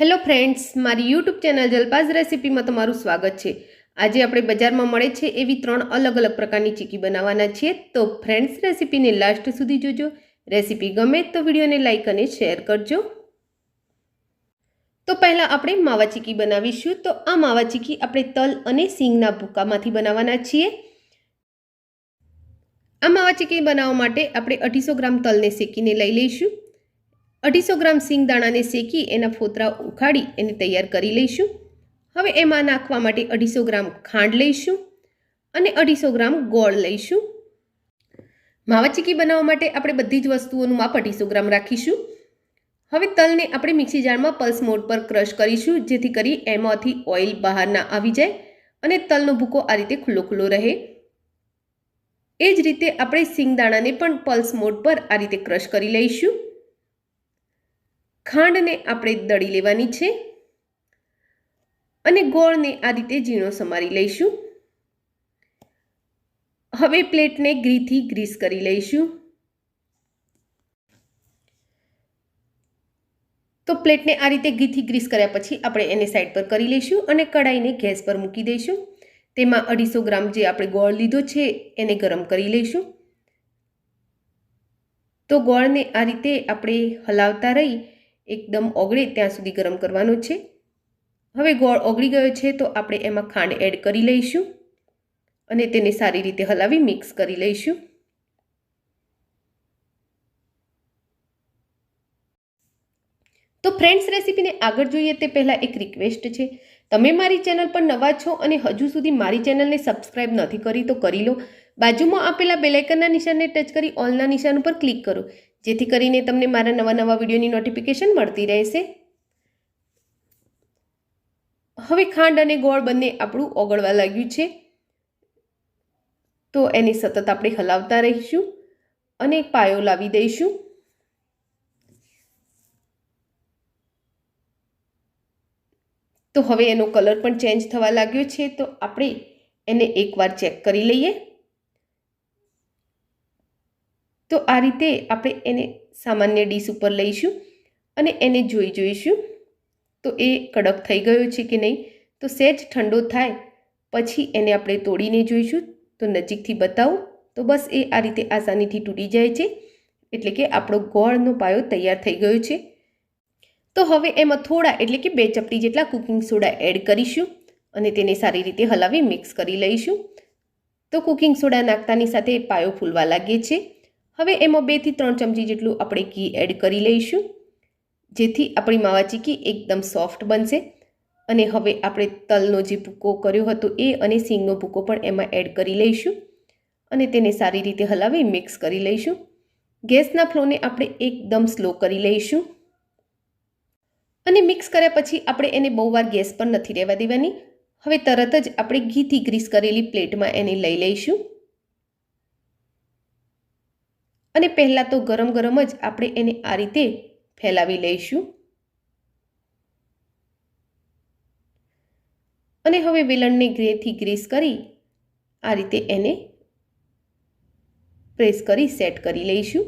Hello friends મારી YouTube channel જલપાઝ રેસીપીમાં તમારું સ્વાગત છે. આજે આપણે બજારમાં મળે છે એવી ત્રણ અલગ અલગ પ્રકારની ચીકી બનાવવાના છીએ. તો ફ્રેન્ડ્સ રેસીપીને લાસ્ટ સુધી જોજો. રેસીપી ગમે તો વિડીયોને લાઇક અને શેર કરજો. તો પહેલાં આપણે માવા ચીકી બનાવીશું. તો આ માવા ચીકી આપણે તલ અને સિંગના ભૂકામાંથી બનાવવાના છીએ. આ માવા ચીકી બનાવવા માટે આપણે અઢીસો ગ્રામ તલને શેકીને લઈ લઈશું. અઢીસો ગ્રામ સિંગ દાણાને શેકી એના ફોતરા ઉખાડી એને તૈયાર કરી લઈશું. હવે એમાં નાખવા માટે અઢીસો ગ્રામ ખાંડ લઈશું અને અઢીસો ગ્રામ ગોળ લઈશું. માવા ચીકી બનાવવા માટે આપણે બધી જ વસ્તુઓનું માપ અઢીસો ગ્રામ રાખીશું. હવે તલને આપણે મિક્સી જારમાં પલ્સ મોડ પર ક્રશ કરીશું, જેથી કરી એમાંથી ઓઇલ બહાર ના આવી જાય અને તલનો ભૂકો આ રીતે ખુલ્લો ખુલ્લો રહે. એ જ રીતે આપણે સિંગદાણાને પણ પલ્સ મોડ પર આ રીતે ક્રશ કરી લઈશું. ખાંડને આપણે દળી લેવાની છે અને ગોળને આ રીતે ઝીણો સમારી લઈશું. હવે પ્લેટને ગ્રીથી ગ્રીસ કરી લઈશું. તો પ્લેટને આ રીતે ઘીથી ગ્રીસ કર્યા પછી આપણે એને સાઈડ પર કરી લઈશું અને કડાઈને ગેસ પર મૂકી દઈશું. તેમાં અઢીસો ગ્રામ જે આપણે ગોળ લીધો છે એને ગરમ કરી લઈશું. તો ગોળને આ રીતે આપણે હલાવતા રહી એકદમ ઓગળે ત્યાં સુધી ગરમ કરવાનો છે. હવે ગોળ ઓગળી ગયો છે તો આપણે એમાં ખાંડ એડ કરી લઈશું અને તેને સારી રીતે હલાવી મિક્સ કરી લઈશું. તો ફ્રેન્ડ્સ, રેસીપીને આગળ જોઈએ તે પહેલાં એક રિક્વેસ્ટ છે. તમે મારી ચેનલ પર નવા છો અને હજુ સુધી મારી ચેનલને સબસ્ક્રાઇબ નથી કરી તો કરી લો. બાજુમાં આપેલા બેલાઇકનના નિશાનને ટચ કરી ઓલના નિશાન ઉપર ક્લિક કરો. જેથી કરીને તમને મારા નવા નવા વિડીયોની નોટિફિકેશન મળતી રહેશે. હવે ખાંડ અને ગોળ બંને આપણું ઓગળવા લાગ્યું છે. તો એને સતત આપણે હલાવતા રહીશું અને પાયો લાવી દઈશું. તો હવે એનો કલર પણ ચેન્જ થવા લાગ્યો છે, તો આપણે એને એકવાર ચેક કરી લઈએ. તો આ રીતે આપણે એને સામાન્ય ડીશ ઉપર લઈશું અને એને જોઈ જોઈશું તો એ કડક થઈ ગયો છે કે નહીં? તો સહેજ ઠંડો થાય પછી એને આપણે તોડીને જોઈશું. તો નજીકથી બતાવું. તો બસ એ આ રીતે આસાનીથી તૂટી જાય છે. એટલે કે આપણો ગોળનો પાયો તૈયાર થઈ ગયો છે. તો હવે એમાં થોડા એટલે કે બે ચપટી જેટલા કુકિંગ સોડા એડ કરીશું અને તેને સારી રીતે હલાવી મિક્સ કરી લઈશું. તો કુકિંગ સોડા નાખતાની સાથે પાયો ફૂલવા લાગે છે. હવે એમાં બેથી ત્રણ ચમચી જેટલું આપણે ઘી એડ કરી લઈશું. જેથી આપણી માવા ચીકી એકદમ સોફ્ટ બનશે. અને હવે આપણે તલનો જે ભૂકો કર્યો હતો એ અને સિંગનો ભૂકો પણ એમાં એડ કરી લઈશું. અને તેને સારી રીતે હલાવી મિક્સ કરી લઈશું. ગેસના ફ્લોને આપણે એકદમ સ્લો કરી લઈશું. અને મિક્સ કર્યા પછી આપણે એને બહુ વાર ગેસ પર નથી રહેવા દેવાની. હવે તરત જ આપણે ઘીથી ગ્રીસ કરેલી પ્લેટમાં એને લઈ લઈશું. અને પહેલાં તો ગરમ ગરમ જ આપણે એને આ રીતે ફેલાવી લઈશું. અને હવે વેલણને ગ્રેથી ગ્રીસ કરી આ રીતે એને પ્રેસ કરી સેટ કરી લઈશું.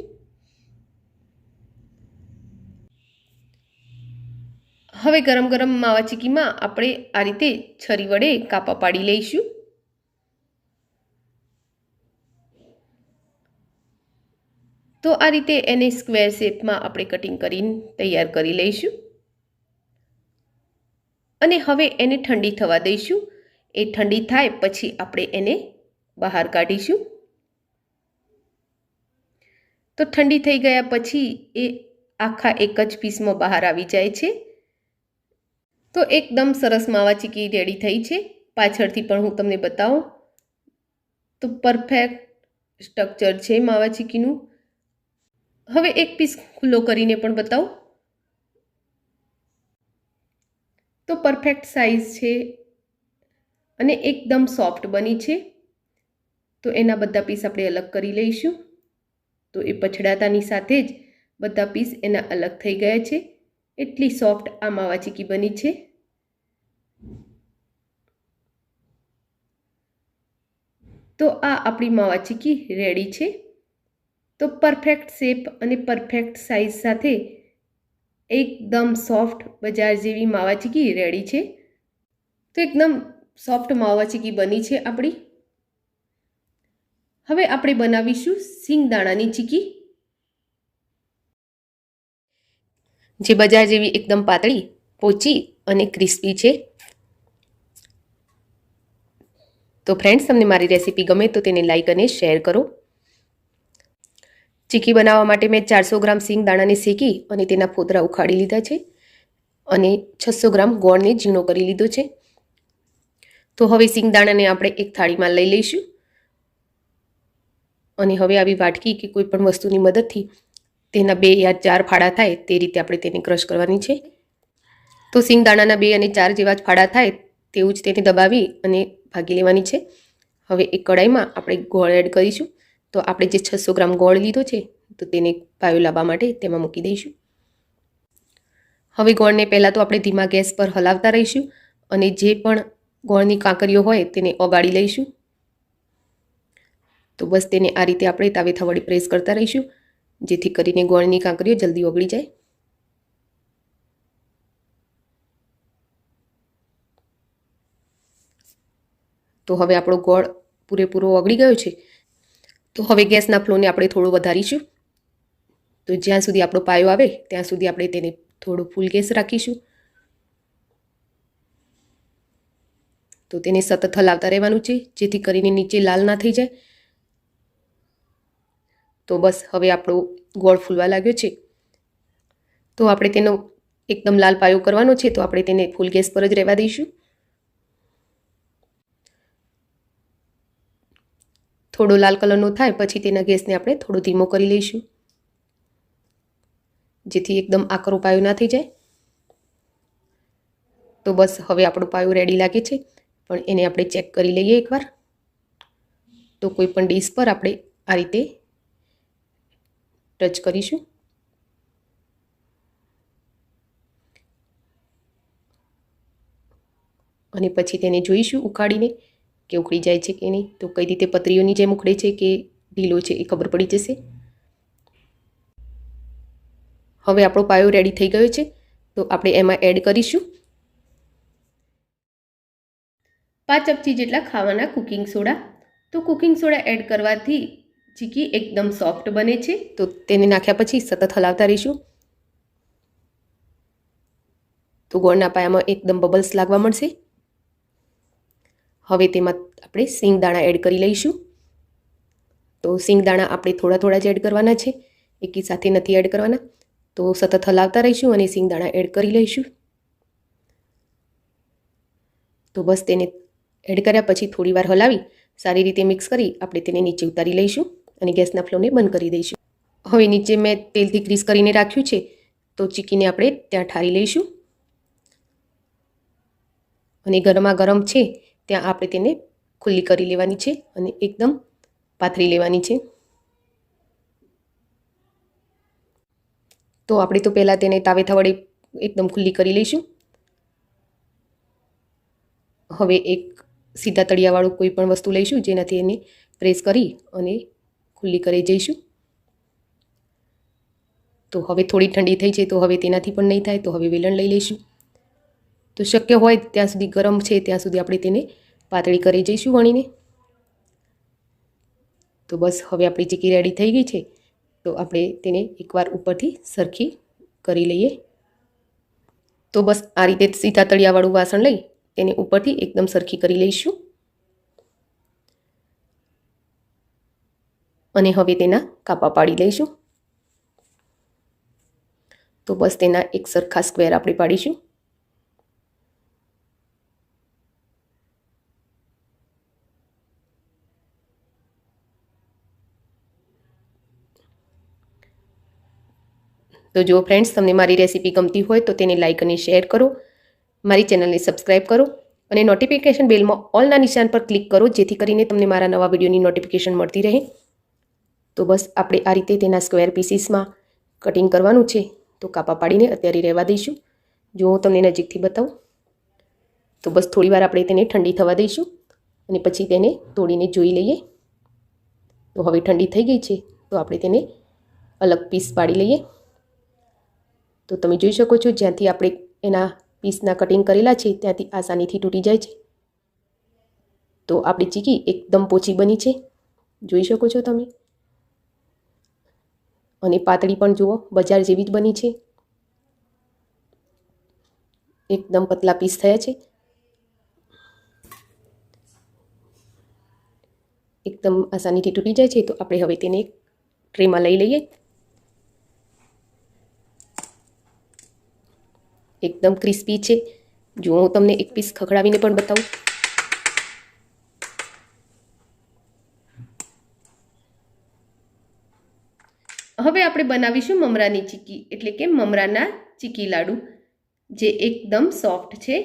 હવે ગરમ ગરમ માવા ચીકીમાં આપણે આ રીતે છરી વડે કાપા પાડી લઈશું. તો આ રીતે એને સ્ક્વેર શેપમાં આપણે કટિંગ કરીને તૈયાર કરી લઈશું. અને હવે એને ઠંડી થવા દઈશું. એ ઠંડી થાય પછી આપણે એને બહાર કાઢીશું. તો ઠંડી થઈ ગયા પછી એ આખા એક જ પીસમાં બહાર આવી જાય છે. તો એકદમ સરસ માવા ચીકી રેડી થઈ છે. પાછળથી પણ હું તમને બતાવું. તો પરફેક્ટ સ્ટ્રક્ચર છે માવા ચીકીનું. હવે એક પીસ ખુલ્લો કરીને પણ બતાવું. તો પરફેક્ટ સાઇઝ છે અને એકદમ સોફ્ટ બની છે. તો એના બધા પીસ આપણે અલગ કરી લઈશું. તો એ પછડાતાની સાથે જ બધા પીસ એના અલગ થઈ ગયા છે. એટલી સોફ્ટ આ માવા ચીકી બની છે. તો આ આપણી માવા ચીકી રેડી છે. તો પરફેક્ટ શેપ અને પરફેક્ટ સાઇઝ સાથે એકદમ સોફ્ટ બજાર જેવી માવા ચીકી રેડી છે. તો એકદમ સોફ્ટ માવા ચીકી બની છે આપણી. હવે આપણે બનાવીશું સિંગદાણાની ચીકી. જે બજાર જેવી એકદમ પાતળી, પોચી અને ક્રિસ્પી છે. તો ફ્રેન્ડ્સ તમને મારી રેસીપી ગમે તો તેને લાઈક અને શેર કરો. ચીકી બનાવવા માટે મેં ચારસો ગ્રામ સિંગ દાણાને શેકી અને તેના ફોતરા ઉખાડી લીધા છે અને છસો ગ્રામ ગોળને ઝીણો કરી લીધો છે. તો હવે સિંગ દાણાને આપણે એક થાળીમાં લઈ લઈશું. અને હવે આવી વાટકી કે કોઈ પણ વસ્તુની મદદથી તેના બે યા ચાર ફાળા થાય તે રીતે આપણે તેને ક્રશ કરવાની છે. તો સિંગ દાણાના બે અને ચાર જેવા જ ફાળા થાય તેવું જ તેને દબાવી અને ભાગી લેવાની છે. હવે એક કડાઈમાં આપણે ગોળ એડ કરીશું. તો આપણે જે છસો ગ્રામ ગોળ લીધો છે, તો તેને પાયો લાવવા માટે તેમાં મૂકી દઈશું. હવે ગોળને પહેલાં તો આપણે ધીમા ગેસ પર હલાવતા રહીશું અને જે પણ ગોળની કાંકરીઓ હોય તેને ઓગાળી લઈશું. તો બસ તેને આ રીતે આપણે તાવેથા વળી પ્રેસ કરતા રહીશું, જેથી કરીને ગોળની કાંકરીઓ જલ્દી ઓગળી જાય. તો હવે આપણો ગોળ પૂરેપૂરો ઓગળી ગયો છે. તો હવે ગેસના ફ્લોને આપણે થોડો વધારીશું. તો જ્યાં સુધી આપણો પાયો આવે, ત્યાં સુધી આપણે તેને થોડો ફૂલ ગેસ રાખીશું. તો તેને સતત હલાવતા રહેવાનું છે, જેથી કરીને નીચે લાલ ના થઈ જાય. તો બસ હવે આપણો ગોળ ફૂલવા લાગ્યો છે. તો આપણે તેનો એકદમ લાલ પાયો કરવાનો છે, તો આપણે તેને ફૂલ ગેસ પર જ રહેવા દઈશું. થોડો લાલ કલરનો થાય, પછી તેના ગેસને આપણે થોડો ધીમો કરી લઈશું. જેથી એકદમ આકરો પાયો ના થઈ જાય. તો બસ હવે આપણો પાયો રેડી લાગે છે, પણ એને આપણે ચેક કરી લઈએ એકવાર. તો કોઈ પણ ડીશ પર આપણે આ રીતે ટચ કરીશું. અને પછી તેને જોઈશું ઉકાળીને. કે ઉકળી જાય છે કે નહીં? તો કઈ રીતે પતરીઓની જેમ ઉખડે છે કે ઢીલો છે એ ખબર પડી જશે? હવે આપણો પાયો રેડી થઈ ગયો છે, તો આપણે એમાં એડ કરીશું. પાંચ ચમચી જેટલા ખાવાના કુકિંગ સોડા. તો કુકિંગ સોડા એડ કરવાથી ચીકી એકદમ સોફ્ટ બને છે. તો તેને નાખ્યા પછી સતત હલાવતા રહીશું. તો ગોળના પાયામાં એકદમ બબલ્સ લાગવા મળશે. હવે તેમાં આપણે સિંગદાણા એડ કરી લઈશું. તો સિંગદાણા આપણે થોડા થોડા જ એડ કરવાના છે. એકી સાથે નથી એડ કરવાના. તો સતત હલાવતા રહીશું અને સિંગદાણા એડ કરી લઈશું. તો બસ તેને એડ કર્યા પછી થોડી વાર હલાવી, સારી રીતે મિક્સ કરી આપણે તેને નીચે ઉતારી લઈશું અને ગેસના ફ્લોને બંધ કરી દઈશું. હવે નીચે મેં તેલથી ગ્રીસ કરીને રાખ્યું છે. તો ચીકીને આપણે ત્યાં ઠારી લઈશું. અને ગરમા ગરમ છે ત્યાં આપણે તેને ખુલ્લી કરી લેવાની છે અને એકદમ પાથરી લેવાની છે. તો આપણે તો પહેલાં તેને તાવેથા વડે એકદમ ખુલ્લી કરી લઈશું. હવે એક સીધા તળિયાવાળું કોઈ પણ વસ્તુ લઈશું જેનાથી એને પ્રેસ કરી અને ખુલ્લી કરી જઈશું. તો હવે થોડી ઠંડી થઈ છે તો હવે તેનાથી પણ નહીં થાય તો હવે વેલણ લઈ લઈશું. તો શક્ય હોય ત્યાં સુધી ગરમ છે ત્યાં સુધી આપણે તેને પાતળી કરી જઈશું વણીને. તો બસ હવે આપણી ચીકી રેડી થઈ ગઈ છે. તો આપણે તેને એકવાર ઉપરથી સરખી કરી લઈએ. તો બસ આ રીતે સીધા તળિયાવાળું વાસણ લઈ તેને ઉપરથી એકદમ સરખી કરી લઈશું. અને હવે તેના કાપા પાડી લઈશું. તો બસ તેના એક સરખા સ્ક્વેર આપણે પાડીશું. તો જો ફ્રેન્ડ્સ તમને મારી રેસીપી ગમતી હોય તો તેને લાઇક અને શેર કરો. મારી ચેનલને સબસ્ક્રાઈબ કરો અને નોટિફિકેશન બેલમાં ઓલના નિશાન પર ક્લિક કરો, જેથી કરીને તમને મારા નવા વિડીયોની નોટિફિકેશન મળતી રહે. તો બસ, આપણે આ રીતે તેના સ્ક્વેર પીસીસમાં કટિંગ કરવાનું છે. તો કાપા પાડીને અત્યારે રહેવા દઈશું. જો હું તમને નજીકથી બતાવું. તો બસ થોડીવાર આપણે તેને ઠંડી થવા દઈશું અને પછી તેને તોડીને જોઈ લઈએ. તો હવે ઠંડી થઈ ગઈ છે, તો આપણે તેને અલગ પીસ પાડી લઈએ. તો તમે જોઈ શકો છો, જ્યાંથી આપણે એના પીસના કટિંગ કરેલા છે, ત્યાંથી આસાનીથી તૂટી જાય છે. તો આપણી ચીકી એકદમ પોચી બની છે. જોઈ શકો છો તમે? અને પાતળી પણ જુઓ, બજાર જેવી જ બની છે. એકદમ પતલા પીસ થયા છે. એકદમ આસાનીથી તૂટી જાય છે, તો આપણે હવે તેને એક ટ્રેમાં લઈ લઈએ. એકદમ ક્રિસ્પી છે. જો હું તમને એક પીસ ખખડાવીને પણ બતાવું. હવે આપણે બનાવીશું મમરાની ચીકી, એટલે કે મમરાના ચીકી લાડુ, જે એકદમ સોફ્ટ છે.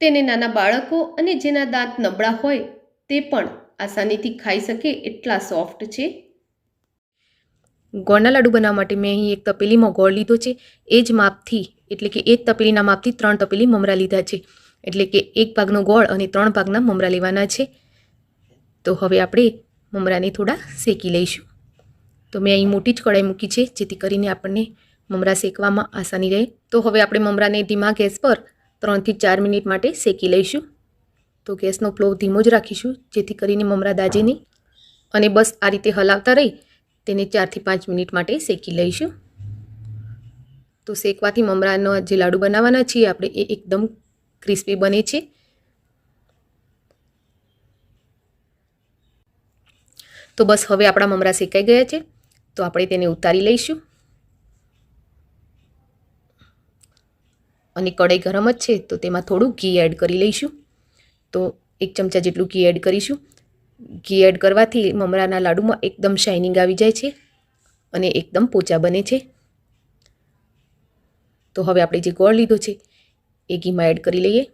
તેને નાના બાળકો અને જેના દાંત નબળા હોય તે પણ આસાનીથી ખાઈ શકે એટલા સોફ્ટ છે. ગોળના લાડુ બનાવવા માટે મેં અહીં એક તપેલીમાં ગોળ લીધો છે. એ જ માપથી, એટલે કે એ તપેલીના માપથી ત્રણ તપેલી મમરા લીધા છે. એટલે કે એક ભાગનો ગોળ અને ત્રણ ભાગના મમરા લેવાના છે. તો હવે આપણે મમરાને થોડા શેકી લઈશું. તો મેં અહીં મોટી જ કઢાઈ મૂકી છે, જેથી કરીને આપણને મમરા શેકવામાં આસાની રહે. તો હવે આપણે મમરાને ધીમા ગેસ પર ત્રણથી ચાર મિનિટ માટે શેકી લઈશું. તો ગેસનો ફ્લો ધીમો જ રાખીશું, જેથી કરીને મમરા દાજે નહીં અને બસ આ રીતે હલાવતા રહી. તેને ચારથી પાંચ મિનિટ માટે શેકી લઈશું. તો શેકવાથી મમરાનો જે લાડુ બનાવવાના છીએ, આપણે એ એકદમ ક્રિસ્પી બને છે. તો બસ હવે આપણા મમરા શેકાઈ ગયા છે. તો આપણે તેને ઉતારી લઈશું. અને કઢાઈ ગરમ જ છે, તો તેમાં થોડું ઘી એડ કરી લઈશું. તો એક ચમચા જેટલું ઘી એડ કરીશું. ઘી એડ કરવાથી મમરાના લાડુમાં એકદમ શાઇનિંગ આવી જાય છે અને એકદમ પોચા બને છે. તો હવે આપણે જે ગોળ લીધો છે, એ ઘીમાં એડ કરી લઈએ.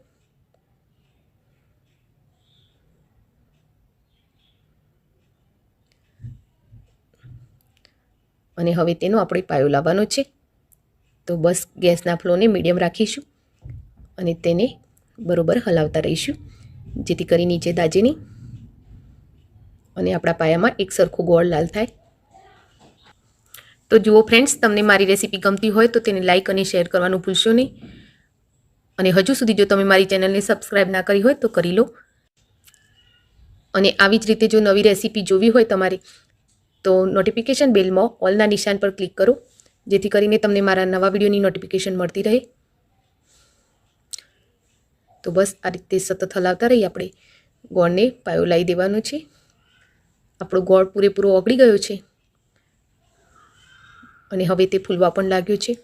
અને હવે તેનો આપણે પાયો લાવવાનો છે. તો બસ ગેસના ફ્લોને મીડિયમ રાખીશું અને તેને બરોબર હલાવતા રહીશું, જેથી કરી નીચે દાજે અને આપણા પાયામાં એક સરખો ગોળ લાલ થાય. તો જુઓ ફ્રેન્ડ્સ તમને મારી રેસીપી ગમતી હોય તો તેને લાઇક અને શેર કરવાનું ભૂલશો નહીં. અને હજુ સુધી જો તમે મારી ચેનલને સબસ્ક્રાઈબ ના કરી હોય તો કરી લો. અને આવી જ રીતે જો નવી રેસીપી જોવી હોય તમારે, તો નોટિફિકેશન બેલમાં ઓલના નિશાન પર ક્લિક કરો. જેથી કરીને તમને મારા નવા વિડીયોની નોટિફિકેશન મળતી રહે. તો બસ આ રીતે સતત હલાવતા રહીએ આપણે. ગોળને પાયો લાવી દેવાનો છે. આપણો ગોળ પૂરેપૂરો ઓગળી ગયો છે. અને હવે તે ફૂલવા પણ લાગ્યો છે.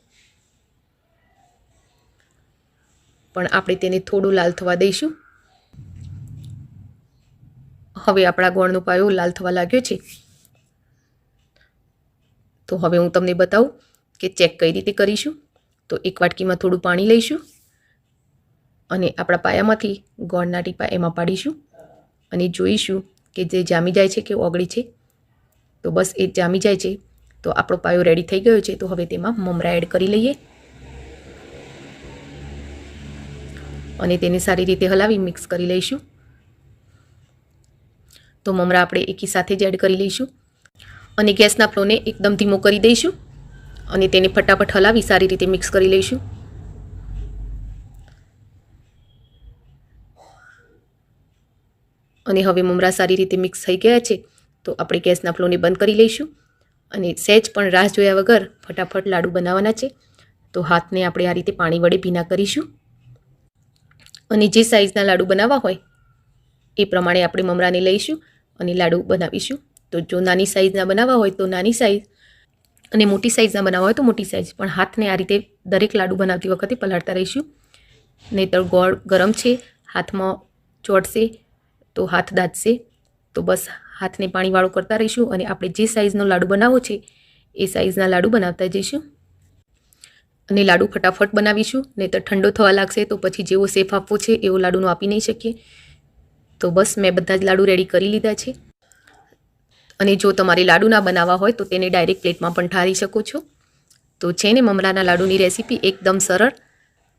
પણ આપણે તેને થોડું લાલ થવા દઈશું. હવે આપણા ગોળનો પાયો લાલ થવા લાગ્યો છે. તો હવે હું તમને બતાવું કે ચેક કઈ રીતે કરીશું. તો એક વાટકીમાં થોડું પાણી લઈશું. અને આપણા પાયામાંથી ગોળના ટીપા એમાં પાડીશું. અને જોઈશું કે જે જામી જાય છે કે ઓગળી છે? તો બસ એ જામી જાય છે. તો આપણો પાયો રેડી થઈ ગયો છે. તો હવે તેમાં મમરા એડ કરી લઈએ. અને તેને સારી રીતે હલાવી મિક્સ કરી લઈશું. તો મમરા આપણે એકી સાથે જ એડ કરી લઈશું. અને ગેસના ફ્લોને એકદમ ધીમો કરી દઈશું. અને તેને ફટાફટ હલાવી સારી રીતે મિક્સ કરી લઈશું. અને હવે મમરા સારી રીતે મિક્સ થઈ ગયા છે, તો આપણે ગેસના ફ્લોને બંધ કરી લઈશું. અને સહેજ પણ રાહ જોયા વગર ફટાફટ લાડુ બનાવવાના છે. તો હાથને આપણે આ રીતે પાણી વડે ભીના કરીશું. અને જે સાઈઝના લાડુ બનાવવા હોય, એ પ્રમાણે આપણે મમરાને લઈશું અને લાડુ બનાવીશું. તો જો નાની સાઈઝના બનાવવા હોય તો નાની સાઈઝ અને મોટી સાઈઝના બનાવવા હોય તો મોટી સાઈઝ પણ હાથને આ રીતે દરેક લાડુ બનાવતી વખતે પલાળતા રહીશું. નહીતર ગોળ ગરમ છે, હાથમાં ચોટશે તો હાથ દાજશે તો બસ હાથને પાણીવાળું કરતા રહીશું અને આપણે જે સાઇઝનો લાડુ બનાવવો છે, એ સાઈઝના લાડુ બનાવતા જઈશું. અને લાડુ ફટાફટ બનાવીશું નહીં તો ઠંડો થવા લાગશે તો પછી જેવો શેફ આપવો છે એવો લાડુનો આપી નહીં શકીએ. તો બસ મેં બધા જ લાડુ રેડી કરી લીધા છે. અને જો તમારે લાડુ ના બનાવવા હોય તો તેને ડાયરેક્ટ પ્લેટમાં પણ ઠારી શકો છો. તો છે ને મમરાના લાડુની રેસીપી એકદમ સરળ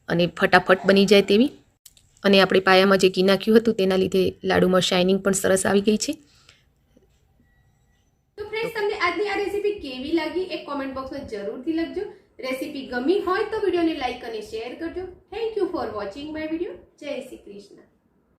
અને ફટાફટ બની જાય તેવી. અને આપણે પાયામાં જે ઘી નાખ્યું હતું તેના લીધે લાડુમાં શાઇનિંગ પણ સરસ આવી ગઈ છે. તો ફ્રેન્ડ્સ તમને આજની આ રેસીપી કેવી લાગી એ કોમેન્ટ બોક્સમાં જરૂરથી લખજો. રેસીપી ગમી હોય તો વિડીયોને લાઇક અને શેર કરજો. Thank you for watching my video Jai Shri Krishna.